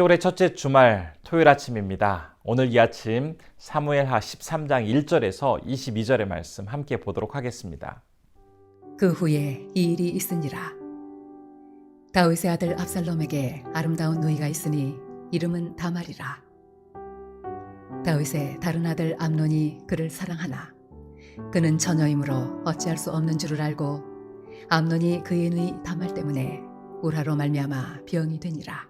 10월의 첫째 주말 토요일 아침입니다. 오늘 이 아침 사무엘하 13장 1절에서 22절의 말씀 함께 보도록 하겠습니다. 그 후에 이 일이 있으니라. 다윗의 아들 압살롬에게 아름다운 누이가 있으니 이름은 다말이라. 다윗의 다른 아들 암논이 그를 사랑하나 그는 처녀이므로 어찌할 수 없는 줄을 알고 암논이 그의 누이 다말 때문에 우라로 말미암아 병이 되니라.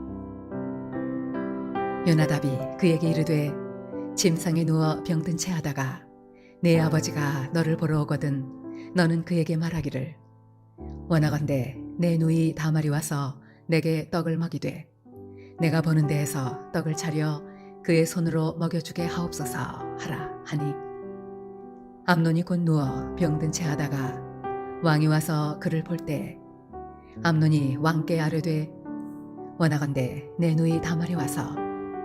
요나답이 그에게 이르되 침상에 누워 병든 채 하다가 내 아버지가 너를 보러 오거든 너는 그에게 말하기를 원하건대 내 누이 다말이 와서 내게 떡을 먹이되 내가 보는 데에서 떡을 차려 그의 손으로 먹여주게 하옵소서 하라 하니. 암논이 곧 누워 병든 채 하다가 왕이 와서 그를 볼 때 암논이 왕께 아뢰되 원하건대 내 누이 다말이 와서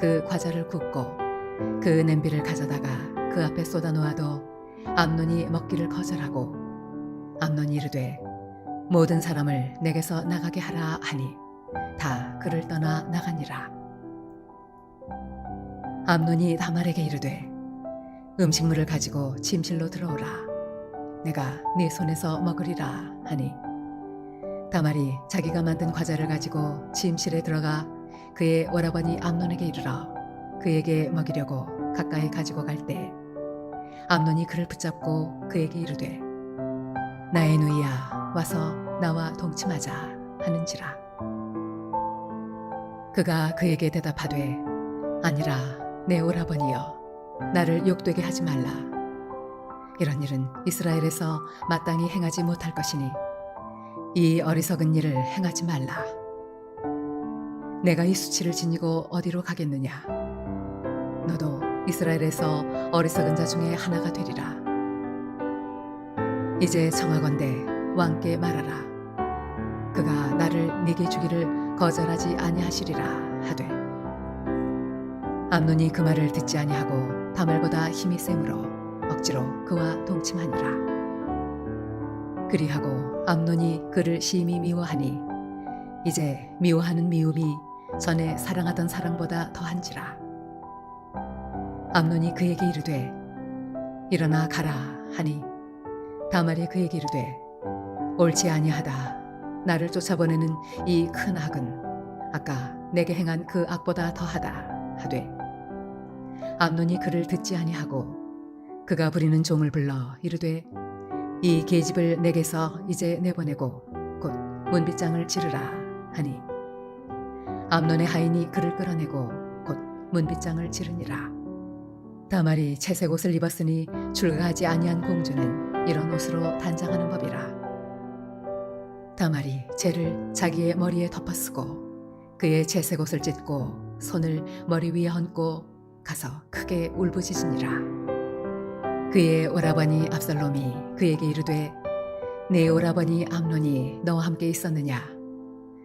그 과자를 굽고 그 냄비를 가져다가 그 앞에 쏟아 놓아도 암논이 먹기를 거절하고 암논이 이르되 모든 사람을 내게서 나가게 하라 하니 다 그를 떠나 나가니라. 암논이 다말에게 이르되 음식물을 가지고 침실로 들어오라. 내가 네 손에서 먹으리라 하니 다말이 자기가 만든 과자를 가지고 침실에 들어가 그의 오라버니 암논에게 이르러 그에게 먹이려고 가까이 가지고 갈 때 암논이 그를 붙잡고 그에게 이르되 나의 누이야 와서 나와 동침하자 하는지라. 그가 그에게 대답하되 아니라 내 오라버니여 나를 욕되게 하지 말라. 이런 일은 이스라엘에서 마땅히 행하지 못할 것이니 이 어리석은 일을 행하지 말라 내가 이 수치를 지니고 어디로 가겠느냐? 너도 이스라엘에서 어리석은 자 중에 하나가 되리라. 이제 청하건대 왕께 말하라. 그가 나를 네게 주기를 거절하지 아니하시리라 하되 암논이 그 말을 듣지 아니하고 다말보다 힘이 세므로 억지로 그와 동침하니라. 그리하고 암논이 그를 심히 미워하니 이제 미워하는 미움이 전에 사랑하던 사랑보다 더한지라. 암논이 그에게 이르되 일어나 가라 하니 다말이 그에게 이르되 옳지 아니하다. 나를 쫓아보내는 이 큰 악은 아까 내게 행한 그 악보다 더하다 하되 암논이 그를 듣지 아니하고 그가 부리는 종을 불러 이르되 이 계집을 내게서 이제 내보내고 곧 문빗장을 지르라 하니 암논의 하인이 그를 끌어내고 곧 문빗장을 지르니라. 다말이 채색 옷을 입었으니 출가하지 아니한 공주는 이런 옷으로 단장하는 법이라. 다말이 채를 자기의 머리에 덮어쓰고 그의 채색 옷을 찢고 손을 머리 위에 얹고 가서 크게 울부짖으니라. 그의 오라버니 압살롬이 그에게 이르되 내 오라버니 암논이 너와 함께 있었느냐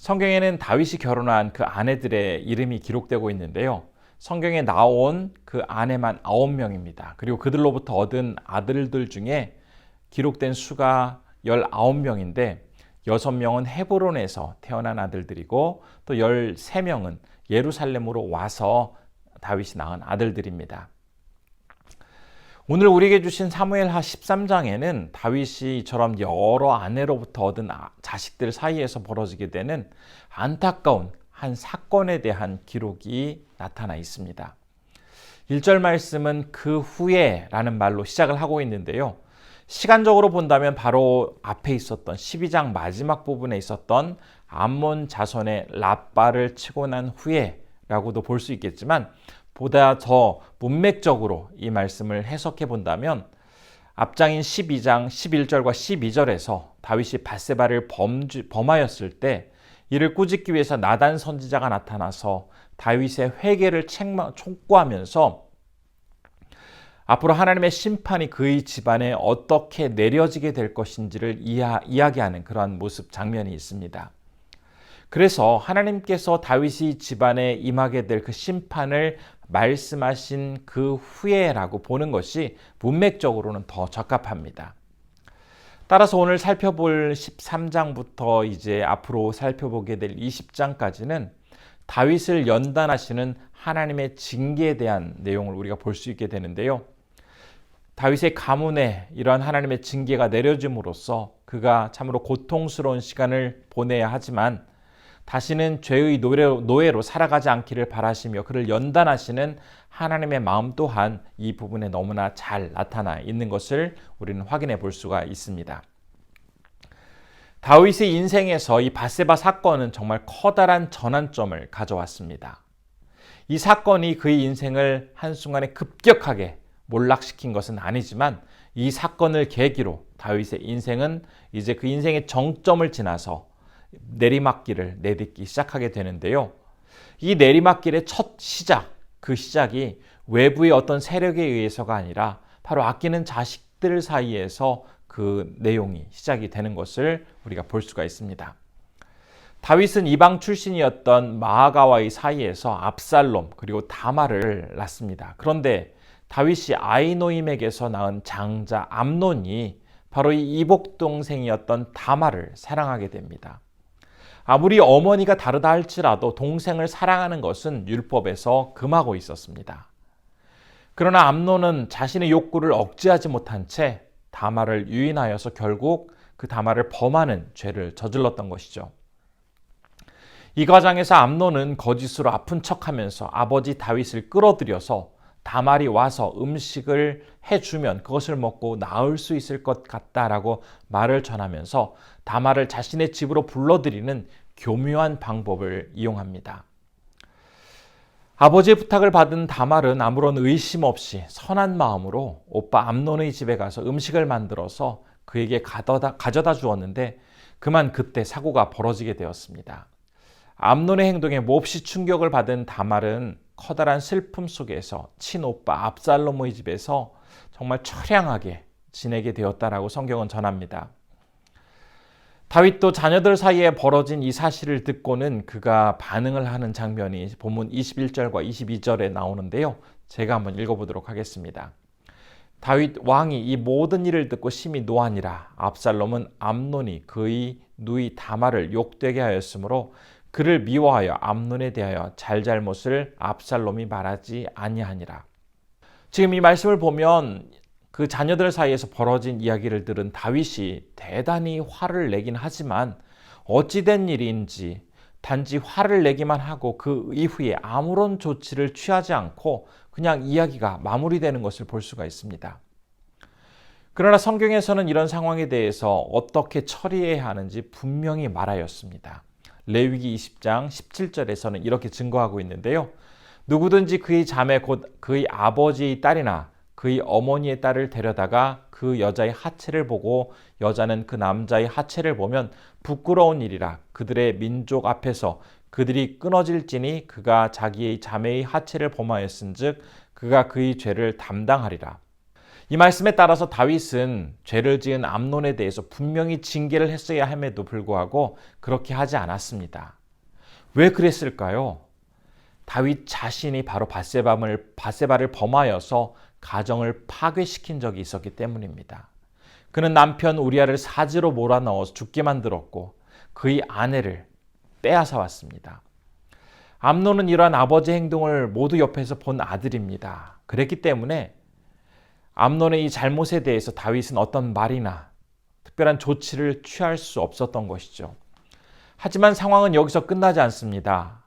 성경에는 다윗이 결혼한 그 아내들의 이름이 기록되고 있는데요. 성경에 나온 그 아내만 아홉 명입니다. 그리고 그들로부터 얻은 아들들 중에 기록된 수가 19명인데 6명은 헤브론에서 태어난 아들들이고 또 13명은 예루살렘으로 와서 다윗이 낳은 아들들입니다. 오늘 우리에게 주신 사무엘하 13장에는 다윗이 이처럼 여러 아내로부터 얻은 아- 자식들 사이에서 벌어지게 되는 안타까운 한 사건에 대한 기록이 나타나 있습니다. 1절 말씀은 그 후에 라는 말로 시작을 하고 있는데요. 시간적으로 본다면 바로 앞에 있었던 12장 마지막 부분에 있었던 암몬 자손의 라빠를 치고 난 후에 라고도 볼 수 있겠지만 보다 더 문맥적으로 이 말씀을 해석해 본다면 앞장인 12장 11절과 12절에서 다윗이 바세바를 범주, 범하였을 때 이를 꾸짖기 위해서 나단 선지자가 나타나서 다윗의 회개를 책망, 촉구하면서 앞으로 하나님의 심판이 그의 집안에 어떻게 내려지게 될 것인지를 이야, 이야기하는 그러한 모습 장면이 있습니다. 그래서 하나님께서 다윗이 집안에 임하게 될 그 심판을 말씀하신 그 후에라고 보는 것이 문맥적으로는 더 적합합니다. 따라서 오늘 살펴볼 13장부터 이제 앞으로 살펴보게 될 20장까지는 다윗을 연단하시는 하나님의 징계에 대한 내용을 우리가 볼 수 있게 되는데요. 다윗의 가문에 이러한 하나님의 징계가 내려짐으로써 그가 참으로 고통스러운 시간을 보내야 하지만 다시는 죄의 노예로, 노예로 살아가지 않기를 바라시며 그를 연단하시는 하나님의 마음 또한 이 부분에 너무나 잘 나타나 있는 것을 우리는 확인해 볼 수가 있습니다. 다윗의 인생에서 이 바세바 사건은 정말 커다란 전환점을 가져왔습니다. 이 사건이 그의 인생을 한순간에 급격하게 몰락시킨 것은 아니지만 이 사건을 계기로 다윗의 인생은 이제 그 인생의 정점을 지나서 내리막길을 내딛기 시작하게 되는데요. 이 내리막길의 첫 시작, 그 시작이 외부의 어떤 세력에 의해서가 아니라 바로 아끼는 자식들 사이에서 그 내용이 시작이 되는 것을 우리가 볼 수가 있습니다. 다윗은 이방 출신이었던 마아가와의 사이에서 압살롬 그리고 다마를 낳습니다. 그런데 다윗이 아이노임에게서 낳은 장자 암논이 바로 이 이복 동생이었던 다마를 사랑하게 됩니다. 아무리 어머니가 다르다 할지라도 동생을 사랑하는 것은 율법에서 금하고 있었습니다. 그러나 암논은 자신의 욕구를 억제하지 못한 채 다마를 유인하여서 결국 그 다마를 범하는 죄를 저질렀던 것이죠. 이 과정에서 암논은 거짓으로 아픈 척하면서 아버지 다윗을 끌어들여서 다말이 와서 음식을 해주면 그것을 먹고 나을 수 있을 것 같다라고 말을 전하면서 다말을 자신의 집으로 불러들이는 교묘한 방법을 이용합니다. 아버지의 부탁을 받은 다말은 아무런 의심 없이 선한 마음으로 오빠 암논의 집에 가서 음식을 만들어서 그에게 가져다, 가져다 주었는데 그만 그때 사고가 벌어지게 되었습니다. 암논의 행동에 몹시 충격을 받은 다말은 커다란 슬픔 속에서 친오빠 압살롬의 집에서 정말 처량하게 지내게 되었다라고 성경은 전합니다. 다윗도 자녀들 사이에 벌어진 이 사실을 듣고는 그가 반응을 하는 장면이 본문 21절과 22절에 나오는데요. 제가 한번 읽어보도록 하겠습니다. 다윗 왕이 이 모든 일을 듣고 심히 노하니라. 압살롬은 암논이 그의 누이 다마를 욕되게 하였으므로 그를 미워하여 암논에 대하여 잘잘못을 압살롬이 말하지 아니하니라. 지금 이 말씀을 보면 그 자녀들 사이에서 벌어진 이야기를 들은 다윗이 대단히 화를 내긴 하지만 어찌된 일인지 단지 화를 내기만 하고 그 이후에 아무런 조치를 취하지 않고 그냥 이야기가 마무리되는 것을 볼 수가 있습니다. 그러나 성경에서는 이런 상황에 대해서 어떻게 처리해야 하는지 분명히 말하였습니다. 레위기 20장 17절에서는 이렇게 증거하고 있는데요. 누구든지 그의 자매 곧 그의 아버지의 딸이나 그의 어머니의 딸을 데려다가 그 여자의 하체를 보고 여자는 그 남자의 하체를 보면 부끄러운 일이라 그들의 민족 앞에서 그들이 끊어질지니 그가 자기의 자매의 하체를 범하였은즉 그가 그의 죄를 담당하리라. 이 말씀에 따라서 다윗은 죄를 지은 암론에 대해서 분명히 징계를 했어야 함에도 불구하고 그렇게 하지 않았습니다. 왜 그랬을까요? 다윗 자신이 바로 바세바를 바세바를 범하여서 가정을 파괴시킨 적이 있었기 때문입니다. 그는 남편 우리아를 사지로 몰아넣어 죽게 만들었고 그의 아내를 빼앗아 왔습니다. 암론은 이러한 아버지 행동을 모두 옆에서 본 아들입니다. 그랬기 때문에 암론의 이 잘못에 대해서 다윗은 어떤 말이나 특별한 조치를 취할 수 없었던 것이죠. 하지만 상황은 여기서 끝나지 않습니다.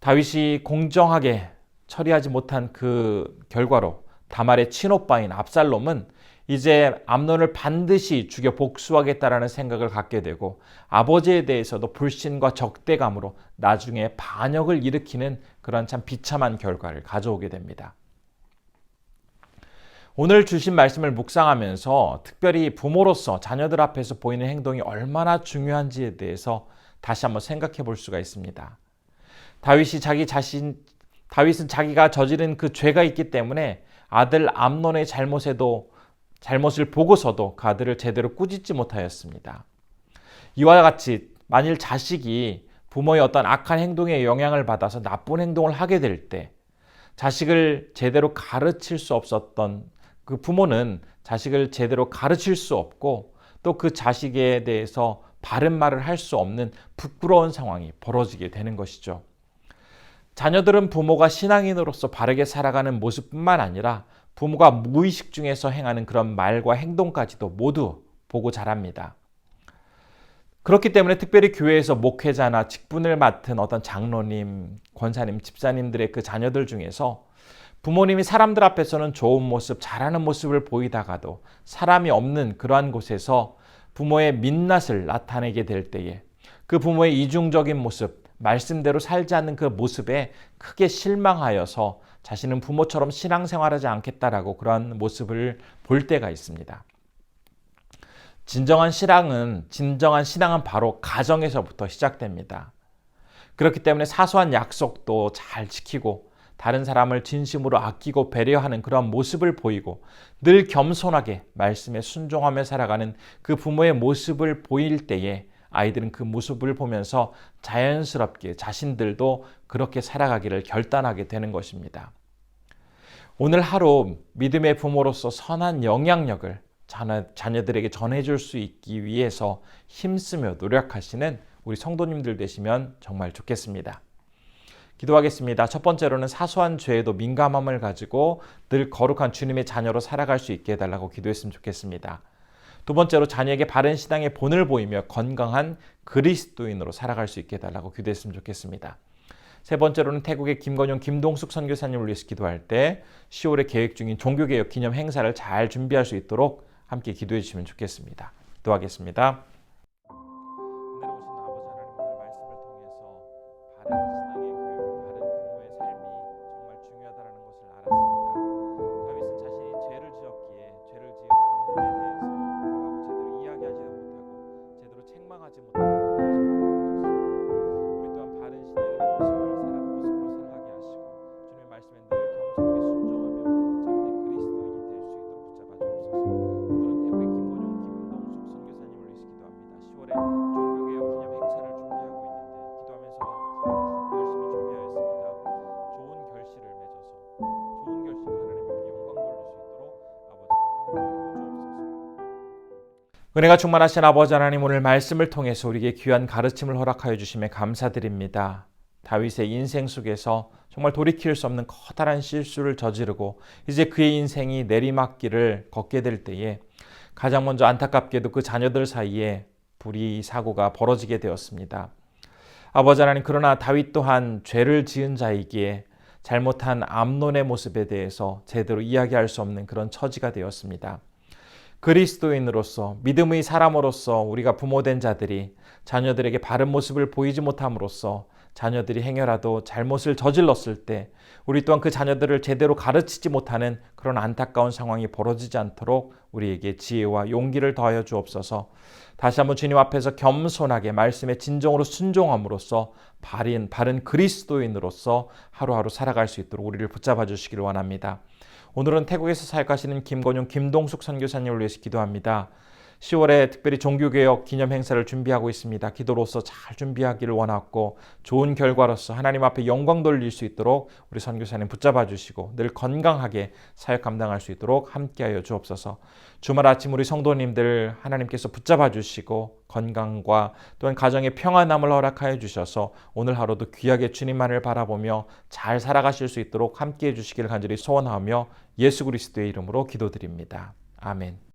다윗이 공정하게 처리하지 못한 그 결과로 다말의 친오빠인 압살롬은 이제 암론을 반드시 죽여 복수하겠다라는 생각을 갖게 되고 아버지에 대해서도 불신과 적대감으로 나중에 반역을 일으키는 그런 참 비참한 결과를 가져오게 됩니다. 오늘 주신 말씀을 묵상하면서 특별히 부모로서 자녀들 앞에서 보이는 행동이 얼마나 중요한지에 대해서 다시 한번 생각해 볼 수가 있습니다. 다윗이 자기 자신 다윗은 자기가 저지른 그 죄가 있기 때문에 아들 암론의 잘못에도 잘못을 보고서도 그 아들을 제대로 꾸짖지 못하였습니다. 이와 같이 만일 자식이 부모의 어떤 악한 행동에 영향을 받아서 나쁜 행동을 하게 될 때 자식을 제대로 가르칠 수 없었던 그 부모는 자식을 제대로 가르칠 수 없고 또 그 자식에 대해서 바른 말을 할 수 없는 부끄러운 상황이 벌어지게 되는 것이죠. 자녀들은 부모가 신앙인으로서 바르게 살아가는 모습뿐만 아니라 부모가 무의식 중에서 행하는 그런 말과 행동까지도 모두 보고 자랍니다. 그렇기 때문에 특별히 교회에서 목회자나 직분을 맡은 어떤 장로님, 권사님, 집사님들의 그 자녀들 중에서 부모님이 사람들 앞에서는 좋은 모습, 잘하는 모습을 보이다가도 사람이 없는 그러한 곳에서 부모의 민낯을 나타내게 될 때에 그 부모의 이중적인 모습, 말씀대로 살지 않는 그 모습에 크게 실망하여서 자신은 부모처럼 신앙생활하지 않겠다라고 그러한 모습을 볼 때가 있습니다. 진정한 신앙은 진정한 신앙은 바로 가정에서부터 시작됩니다. 그렇기 때문에 사소한 약속도 잘 지키고 다른 사람을 진심으로 아끼고 배려하는 그런 모습을 보이고 늘 겸손하게 말씀에 순종하며 살아가는 그 부모의 모습을 보일 때에 아이들은 그 모습을 보면서 자연스럽게 자신들도 그렇게 살아가기를 결단하게 되는 것입니다. 오늘 하루 믿음의 부모로서 선한 영향력을 자녀, 들에게 전해줄 수 있기 위해서 힘쓰며 노력하시는 우리 성도님들 되시면 정말 좋겠습니다. 기도하겠습니다. 첫 번째로는 사소한 죄에도 민감함을 가지고 늘 거룩한 주님의 자녀로 살아갈 수 있게 해달라고 기도했으면 좋겠습니다. 두 번째로 자녀에게 바른 신앙의 본을 보이며 건강한 그리스도인으로 살아갈 수 있게 해달라고 기도했으면 좋겠습니다. 세 번째로는 태국의 김건용, 김동숙 선교사님을 위해서 기도할 때 10월에 계획 중인 종교개혁 기념 행사를 잘 준비할 수 있도록 함께 기도해 주시면 좋겠습니다. 기도하겠습니다. 은혜가 충만하신 아버지 하나님 오늘 말씀을 통해서 우리에게 귀한 가르침을 허락하여 주심에 감사드립니다. 다윗의 인생 속에서 정말 돌이킬 수 없는 커다란 실수를 저지르고 이제 그의 인생이 내리막길을 걷게 될 때에 가장 먼저 안타깝게도 그 자녀들 사이에 불의 사고가 벌어지게 되었습니다. 아버지 하나님 그러나 다윗 또한 죄를 지은 자이기에 잘못한 암론의 모습에 대해서 제대로 이야기할 수 없는 그런 처지가 되었습니다. 그리스도인으로서 믿음의 사람으로서 우리가 부모된 자들이 자녀들에게 바른 모습을 보이지 못함으로써 자녀들이 행여라도 잘못을 저질렀을 때 우리 또한 그 자녀들을 제대로 가르치지 못하는 그런 안타까운 상황이 벌어지지 않도록 우리에게 지혜와 용기를 더하여 주옵소서. 다시 한번 주님 앞에서 겸손하게 말씀에 진정으로 순종함으로써 바른 바른 그리스도인으로서 하루하루 살아갈 수 있도록 우리를 붙잡아 주시기를 원합니다. 오늘은 태국에서 사역하시는 김건용, 김동숙 선교사님을 위해서 기도합니다. 10월에 특별히 종교개혁 기념 행사를 준비하고 있습니다. 기도로서 잘 준비하기를 원하고 좋은 결과로서 하나님 앞에 영광 돌릴 수 있도록 우리 선교사님 붙잡아 주시고 늘 건강하게 사역 감당할 수 있도록 함께하여 주옵소서. 주말 아침 우리 성도님들 하나님께서 붙잡아 주시고 건강과 또한 가정의 평안함을 허락하여 주셔서 오늘 하루도 귀하게 주님만을 바라보며 잘 살아가실 수 있도록 함께해 주시기를 간절히 소원하며 예수 그리스도의 이름으로 기도드립니다. 아멘.